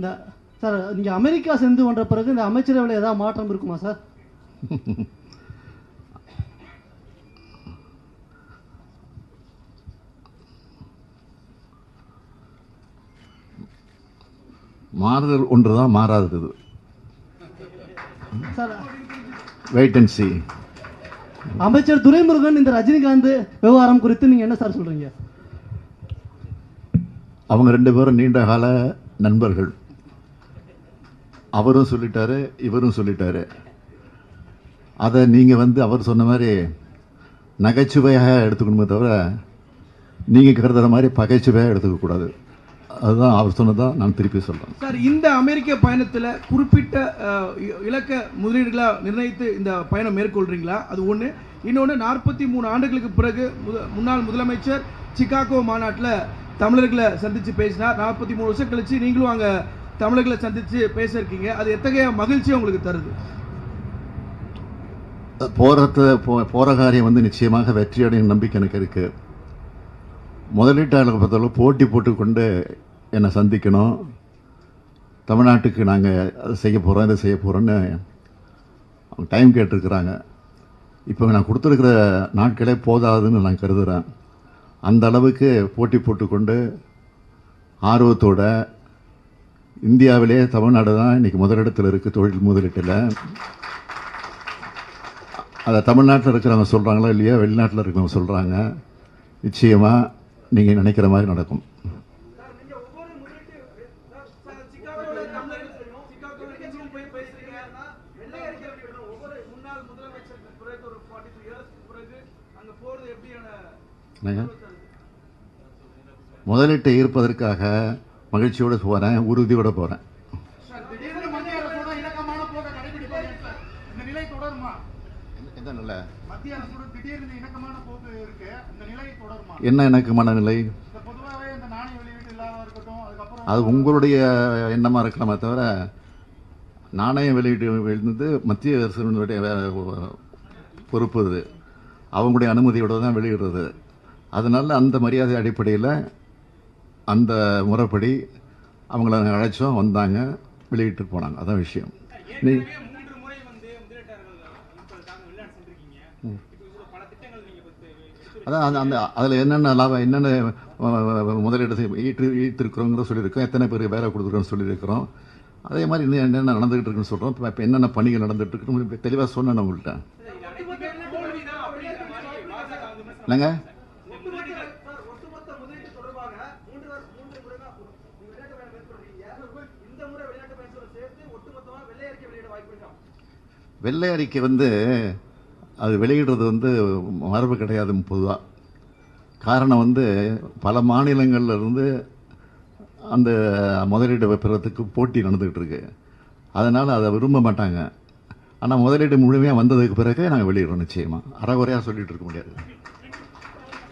இந்த சார் நீங்கள் அமெரிக்கா சென்று வந்த பிறகு இந்த அமைச்சரவையில் ஏதாவது மாற்றம் இருக்குமா சார்? மாறுதல் ஒன்று தான் மாறாதது. சார் வெயிட் அண்ட் சி அமைச்சர் துரைமுருகன் இந்த ரஜினிகாந்த் விவகாரம் குறித்து நீங்கள் என்ன சார் சொல்கிறீங்க அவங்க ரெண்டு பேரும் நீண்ட கால நண்பர்கள். அவரும் சொல்லிட்டாரு இவரும் சொல்லிட்டாரு. அதை நீங்கள் வந்து அவர் சொன்ன மாதிரி நகைச்சுவையாக எடுத்துக்கணுமே தவிர நீங்கள் கருதுற மாதிரி பகைச்சுவையாக எடுத்துக்கக்கூடாது அதுதான் அவர் சொன்னதான் நான் திருப்பி சொல்கிறேன் சார் இந்த அமெரிக்க பயணத்தில் குறிப்பிட்ட இ- இலக்க முதலீடுகளாக நிர்ணயித்து இந்த பயணம் மேற்கொள்கிறீங்களா அது ஒன்று இன்னொன்று நாற்பத்தி மூணு ஆண்டுகளுக்கு பிறகு முன்னாள் முதலமைச்சர் சிகாகோ மாநாட்டில் தமிழர்களை சந்தித்து பேசினார். நாற்பத்தி மூணு வருஷம் கழித்து நீங்களும் அங்கே தமிழர்களை சந்திச்சு பேசியிருக்கீங்க. அது எத்தகைய மகிழ்ச்சி உங்களுக்கு தருது? போகிறத போ போகிற காரியம் வந்து நிச்சயமாக வெற்றியடையும் நம்பிக்கை எனக்கு இருக்குது முதலீட்டாளர்களை பொறுத்தளவு போட்டி போட்டுக்கொண்டு என்னை சந்திக்கணும். தமிழ்நாட்டுக்கு நாங்கள் அதை செய்ய போகிறோம் இதை செய்ய போகிறோன்னு அவங்க டைம் கேட்டிருக்கிறாங்க. இப்போ நான் கொடுத்துருக்கிற நாட்களே போதாதுன்னு நான் கருதுகிறேன் அந்த அளவுக்கு போட்டி போட்டுக்கொண்டு ஆர்வத்தோட இந்தியாவிலே தமிழ்நாடு தான் இன்றைக்கி முதலிடத்தில் இருக்குது தொழில் முதலீட்டில். அதை தமிழ்நாட்டில் இருக்கிறவங்க சொல்கிறாங்களோ இல்லையா? வெளிநாட்டில் இருக்கிறவங்க சொல்கிறாங்க நிச்சயமாக நீங்கள் நினைக்கிற மாதிரி நடக்கும். முதலீட்டை ஈர்ப்பதற்காக மகிழ்ச்சியோடு போகிறேன் உறுதியோடு போகிறேன் என்ன நிலை மத்திய அரசோட திடீர்னு இணக்கமான போக்கு இருக்கு இந்த நிலை தொடருமா? என்ன எனக்கு மனநிலை அது உங்களுடைய எண்ணமாக இருக்கலாமே தவிர நாணய வெளியீடு வந்து மத்திய அரசினுடைய பொறுப்பு அது. அவங்களுடைய அனுமதியோட தான் வெளியிடுறது. அதனால அந்த மரியாதை அடிப்படையில் அந்த முறைப்படி அவங்கள அழைச்சோம் வந்தாங்க வெளியிட்டு போனாங்க அதான் விஷயம் நீ அதான் அந்த அந்த அதில் என்னென்ன லாபம் என்னென்ன முதலீடு செய்- ஈட்டு ஈர்த்திருக்கிறோங்கிற சொல்லியிருக்கோம் எத்தனை பேருக்கு வேலை கொடுத்துருக்கோன்னு சொல்லியிருக்கிறோம் அதே மாதிரி இன்னும் என்னென்ன நடந்துகிட்டு இருக்குன்னு சொல்கிறோம் இப்போ என்னென்ன பணிகள் நடந்துட்டு இருக்குன்னு தெளிவாக சொன்னேன் உங்கள்கிட்ட தோல்விதான் வெள்ளை அறிக்கை வந்து அது வெளியிடுறது வந்து மரபு கிடையாது பொதுவாக காரணம் வந்து பல மாநிலங்களில் இருந்து அந்த முதலீடு பெறத்துக்கு போட்டி நடந்துக்கிட்டு இருக்கு அதனால் அதை விரும்ப மாட்டாங்க. ஆனால் முதலீடு முழுமையாக வந்ததுக்கு பிறகு நாங்கள் வெளியிடுறோம் நிச்சயமாக அறகுறையாக சொல்லிகிட்டு இருக்க முடியாது.